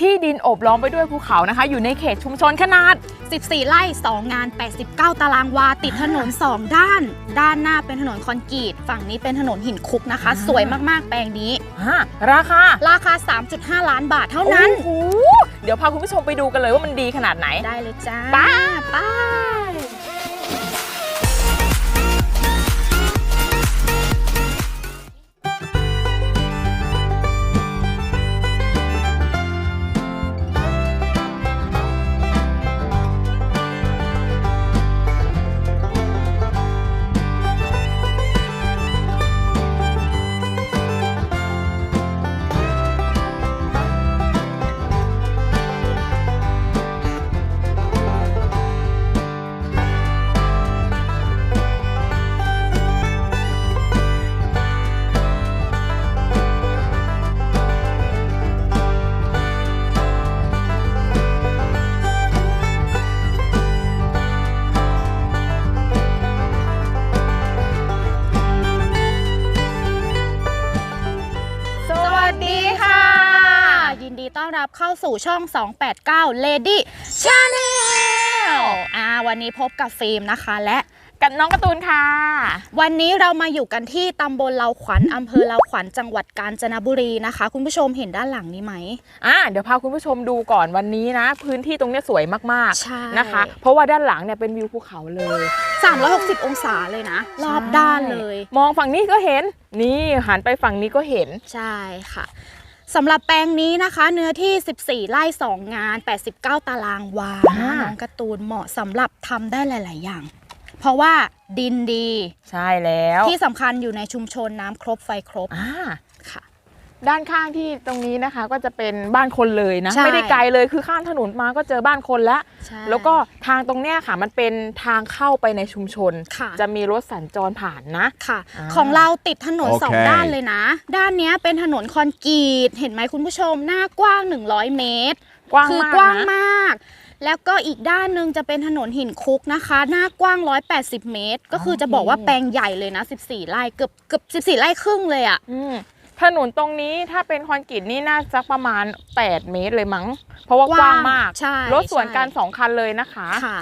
ที่ดินโอบล้อมไปด้วยภูเขานะคะ อยู่ในเขตชุมชนขนาด 14 ไร่ 2 งาน 89 ตารางวา ติดถนน 2 ด้าน ด้านหน้าเป็นถนนคอนกรีต ฝั่งนี้เป็นถนนหินคุกนะคะอ่าสวยมาก ๆ แปลงนี้อ่าราคา ราคา 3.5 ล้านบาทเท่านั้นโอ้โหเดี๋ยวพาคุณผู้ชมไปดูกันเลยว่ามันดีขนาดไหน ได้เลยจ้าไปไปส รับเข้าสู่ช่อง 289 Lady Channel อ่าวันนี้พบกับฟิล์มนะคะและกับน้องการ์ตูนค่ะ วันนี้เรามาอยู่กันที่ตำบลเลาขวัญอำเภอเลาขวัญจังหวัดกาญจนบุรีนะคะ คุณผู้ชมเห็นด้านหลังนี้ไหมอ่าเดี๋ยวพาคุณผู้ชมดูก่อนวันนี้นะ พื้นที่ตรงเนี้ยสวยมากใช่ๆนะคะ เพราะว่าด้านหลังเนี่ยเป็นวิวภูเขาเลย 360 องศาเลยนะ รอบด้านเลย มองฝั่งนี้ก็เห็น นี่หันไปฝั่งนี้ก็เห็น ใช่ค่ะ สำหรับแปลงนี้นะคะ เนื้อที่ 14 ไร่2 งาน 89 ตารางวาอ่าน้องการ์ตูนเหมาะสำหรับทำได้หลาย ๆ อย่าง เพราะว่าดินดี ใช่แล้ว ที่สำคัญอยู่ในชุมชนน้ำครบไฟครบอ่าค่ะ ด้านข้างที่ตรงนี้นะคะก็จะเป็นบ้านคนเลยนะ ใช่ไม่ได้ไกลเลยคือข้ามถนนมาก็เจอบ้านคนแล้ว ใช่แล้วก็ทางตรงเนี้ยค่ะมันเป็นทางเข้าไปในชุมชน ค่ะ จะมีรถสัญจรผ่านนะ ค่ะ อ่า ของเราติดถนนโอเค สองด้านเลยนะ ด้านเนี้ยเป็นถนนคอนกรีตเห็นไหมคุณผู้ชม หน้ากว้าง 100 เมตร กว้างคือมากกว้างนะมาก แล้วก็อีกด้านหนึ่งจะเป็นถนนหินคุกนะคะ หน้ากว้าง 180 เมตร ก็คือจะบอกว่าแปลงใหญ่เลยนะ 14 ไร่ เกือบเกือบ14 ไร่ครึ่งเลยอะ่ะอืม ถนนตรงนี้ถ้าเป็นคอนกรีตนี่น่าจะประมาณ 8 เมตรเลยมั้ง เพราะว่ากกว้าว้างงมากใช่รถสวนกันใช่สองคันเลยนะคะค่ะ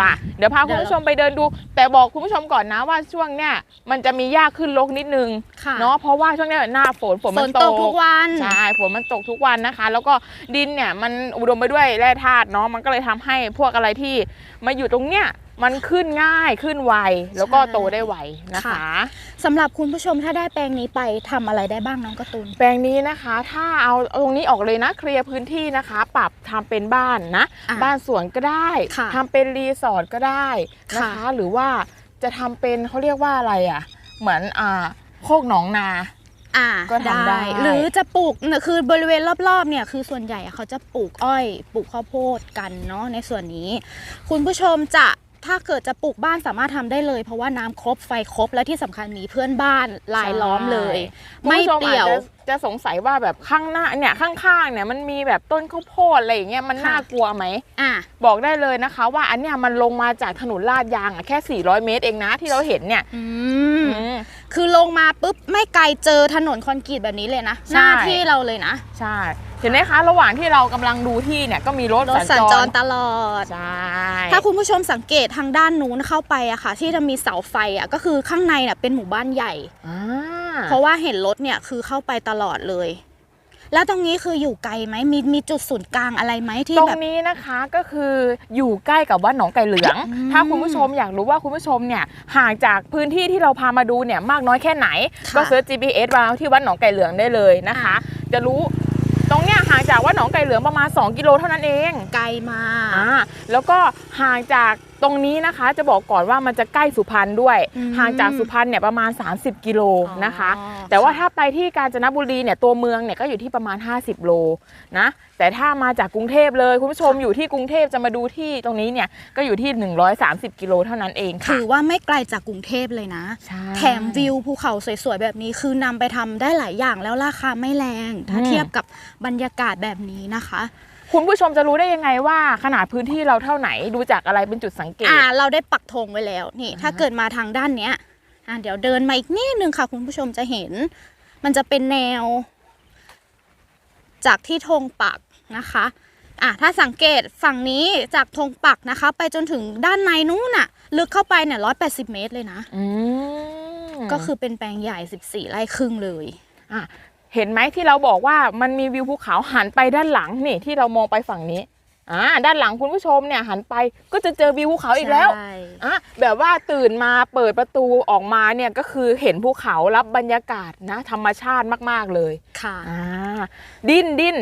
ป่ะอะเดี๋ยวพาคุณผู้ชมไปเดินดู แต่บอกคุณผู้ชมก่อนนะว่าช่วงเนี้ยมันจะมีหญ้าขึ้นรกนิดนึงค่ะเนาะเพราะว่าช่วงเนี้ยหน้าฝนฝนฝมันนตกทุกวันใช่ฝนมันตกทุกวันนะคะ แล้วก็ดินเนี่ยมันอุดมไปด้วยแร่ธาตุเนาะมันก็เลยทำให้พวกอะไรที่มาอยู่ตรงเนี้ย มันขึ้นง่ายขึ้นไวแล้วก็โตได้ไวนะคะสำหรับคุณผู้ชมถ้าได้แปลงนี้ไปทำอะไรได้บ้างน้องการ์ตูนแปลงนี้นะคะ ถ้าเอาเอาตรงนี้ออกเลยนะเคลียร์พื้นที่นะคะ ปรับทำเป็นบ้านนะอะบ้านสวนก็ได้ค่ะทำเป็นรีสอร์ทก็ได้นะคะค่ะหรือว่าจะทำเป็นเขาเรียกว่าอะไรอะ เหมือนอ่าโคกหนองนาอ่าก็ทำได้ หรือจะปลูกเนี่ยคือบริเวณรอบๆเนี่ยคือส่วนใหญ่อะเขาจะปลูกอ้อย ปลูกข้าวโพดกันเนาะในส่วนนี้ คุณผู้ชมจะ ถ้าเกิดจะปลูกบ้านสามารถทำได้เลย เพราะว่าน้ำครบไฟครบและที่สำคัญมีเพื่อนบ้านรายล้อมเลย คุณไม่ผู้ชมเปี่ยวอาจจะจะสงสัยว่าแบบข้างหน้าเนี่ยข้างๆเนี่ยมันมีแบบต้นข้าวโพดอะไรอย่างเงี้ยมันค่ะ น่ากลัวไหม อะ บอกได้เลยนะคะ ว่าอันเนี้ยมันลงมาจากถนนลาดยางอะแค่ 400 เมตรเองนะที่เราเห็นเนี่ยอืม อืม คือลงมาปุ๊บไม่ไกลเจอถนนคอนกรีตแบบนี้เลยนะใช่หน้าที่เราเลยนะ ใช่ เห็นไหมคะ ระหว่างที่เรากำลังดูที่เนี่ยก็มีรถรถสัญจรตลอด ใช่ ถ้าคุณผู้ชมสังเกตทางด้านนู้นเข้าไปอะค่ะ ที่จะมีเสาไฟอะก็คือข้างในน่ะเป็นหมู่บ้านใหญ่อ่าเพราะว่าเห็นรถเนี่ยคือเข้าไปตลอดเลย แล้วตรงนี้คืออยู่ไกลไหมมีมีจุดศูนย์กลางอะไรไหมที่ตรงแบบนี้นะคะก็คืออยู่ใกล้กับวัดหนองไก่เหลือง อืมถ้าคุณผู้ชมอยากรู้ว่าคุณผู้ชมเนี่ยห่างจากพื้นที่ที่เราพามาดูเนี่ยมากน้อยแค่ไหน ค่ะก็เซิร์ช GPS มาที่วัดหนองไก่เหลืองได้เลยนะคะ จะรู้ตรงเนี้ยห่างจากวัดหนองไก่เหลืองประมาณ 2 กิโลเท่านั้นเองไกลมาก อ่าแล้วก็ห่างจาก ตรงนี้นะคะจะบอกก่อนว่ามันจะใกล้สุพรรณด้วยอืมห่างจากสุพรรณเนี่ยประมาณ 30 กิโลนะคะอ๋อแต่ว่าค่ะถ้าไปที่กาญจนบุรีเนี่ยตัวเมืองเนี่ยก็อยู่ที่ประมาณ 50 โลนะแต่ถ้ามาจากกรุงเทพเลยคุณผู้ชมอยู่ที่กรุงเทพจะมาดูที่ตรงนี้เนี่ยก็อยู่ที่ 130 กิโลเท่านั้นเองค่ะถือว่าไม่ไกลจากกรุงเทพเลยนะใช่แถมวิวภูเขาสวยๆแบบนี้คือนำไปทำได้หลายอย่างแล้วราคาไม่แรง ถ้าอืมเทียบกับบรรยากาศแบบนี้นะคะ คุณผู้ชมจะรู้ได้ยังไงว่า ขนาดพื้นที่เราเท่าไหนดูจากอะไรเป็นจุดสังเกต อ่า เราได้ปักธงไว้แล้วนี่ ถ้าเกิดมาทางด้านเนี้ยอ่าเดี๋ยวเดินมาอีกนิดนึงค่ะ คุณผู้ชมจะเห็น มันจะเป็นแนว จากที่ธงปักนะคะอะถ้าสังเกตฝั่งนี้จากธงปักนะคะ ไปจนถึงด้านในนู้นน่ะ ลึกเข้าไปเนี่ย180เมตรเลยนะอืมก็คือเป็นแปลงใหญ่14ไร่ครึ่งเลยอะ เห็นไหมที่เราบอกว่ามันมีวิวภูเขาหันไปด้านหลังนี่ที่เรามองไปฝั่งนี้อ่าด้านหลังคุณผู้ชมเนี่ยหันไปก็จะเจอวิวภูเขาอีกแล้วใช่อะแบบว่าตื่นมาเปิดประตูออกมาเนี่ยก็คือเห็นภูเขารับบรรยากาศนะ ธรรมชาติมากๆเลยค่ะอ่าดินดิน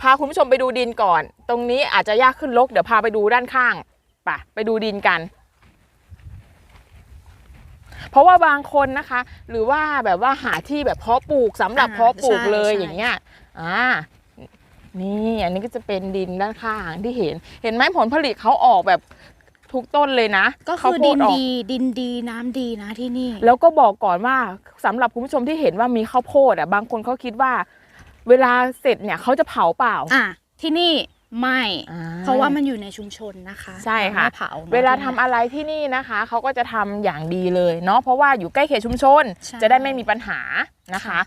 พาคุณผู้ชมไปดูดินก่อน ตรงนี้อาจจะยากขึ้นลกเดี๋ยวพาไปดูด้านข้างไปไปดูดินกัน เพราะว่าบางคนนะคะ หรือว่าแบบว่าหาที่แบบเพาะปลูกสำหรับอ่าเพาะปลูกใช่เลยใช่อย่างเงี้ยอ่านี่อันนี้ก็จะเป็นดินด้านข้างที่เห็น เห็นไหมผลผลิตเขาออกแบบทุกต้นเลยนะ ก็ข้าวคือโพดินออกดีดินดีน้ำดีนะที่นี่ แล้วก็บอกก่อนว่าสำหรับคุณผู้ชมที่เห็นว่ามีข้าวโพดอะบางคนเขาคิดว่า เวลาเสร็จเนี่ยเขาจะเผาเปล่าอะที่นี่ ไม่ อ่าเพราะว่ามันอยู่ในชุมชนนะคะใช่ค่ะ ไม่เผานะเวลาทำที่นี่ อะไรที่นี่นะคะ เขาก็จะทำอย่างดีเลยเนาะเพราะว่าอยู่ใกล้เขตชุมชน ใช่จะได้ไม่มีปัญหานะคะค่ะ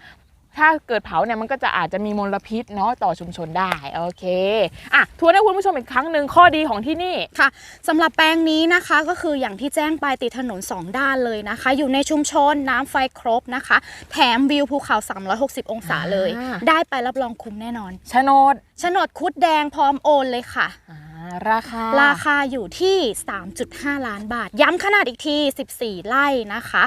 ถ้าเกิดเผาเนี่ยมันก็จะอาจจะมีมลพิษเนาะต่อชุมชนได้โอเคอะทวนให้คุณผู้ชมอีกครั้งหนึ่งข้อดีของที่นี่ค่ะสำหรับแปลงนี้นะคะก็คืออย่างที่แจ้งไปติดถนน 2 ด้านเลยนะคะ อยู่ในชุมชนน้ำไฟครบนะคะ แถมวิวภูเขา 360 องศาเลยอ่าได้ไปรับรองคุ้มแน่นอนโฉนดโฉนดคุดแดงพร้อมโอนเลยค่ะอ่าราคา ราคาอยู่ที่ 3.5 ล้านบาท ย้ำขนาดอีกที 14 ไร่นะคะ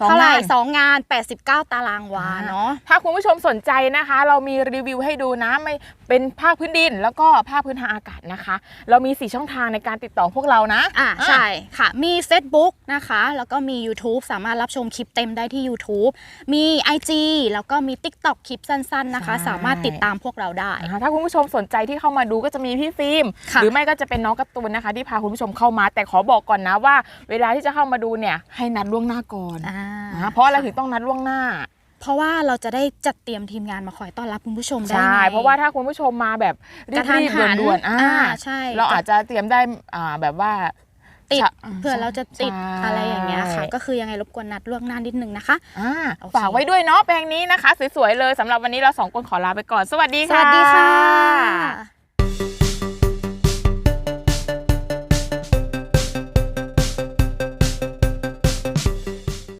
สองเท่าไหร่งาน สองงาน 89 ตารางวาเนาะ ถ้าคุณผู้ชมสนใจนะคะ เรามีรีวิวให้ดูนะไม่เป็นภาคพื้นดิน แล้วก็ภาคพื้นทางอากาศนะคะ เรามี 4 ช่องทางในการติดต่อพวกเรานะอ่าใช่ค่ะ มี Facebook นะคะ แล้วก็มี YouTube สามารถรับชมคลิปเต็มได้ที่ YouTube มี IG แล้วก็มี TikTok คลิปสั้นๆนะคะใช่สามารถติดตามพวกเราได้ อ่าถ้าคุณผู้ชมสนใจที่เข้ามาดูก็จะมีพี่ฟิล์มค่ะ หรือไม่ก็จะเป็นน้องการ์ตูนนะคะ ที่พาคุณผู้ชมเข้ามา แต่ขอบอกก่อนนะว่า เวลาที่จะเข้ามาดูเนี่ยให้นัดล่วงหน้าก่อน อ่าอ่าเพราะอะไรถึงต้องนัดล่วงหน้า เพราะว่าเราจะได้จัดเตรียมทีมงานมาคอยต้อนรับคุณผู้ชมได้ใช่ไงเพราะว่าถ้าคุณผู้ชมมาแบบรีกระทันบหันๆด่วนๆอ่าอ่าใช่ เราอาจจะเตรียมได้อ่าแบบว่าติดใช่เผื่อเราจะติดใช่อะไรอย่างเงี้ยค่ะ ก็คือยังไงรบกวนนัดล่วงหน้านิดนึงนะคะอ่าโอเคฝากไว้ด้วยเนาะแปลงนี้นะคะ สวยๆเลยสำหรับวันนี้เราสองคนขอลาไปก่อน สวัสดีสค่ะวัสดีค่ะ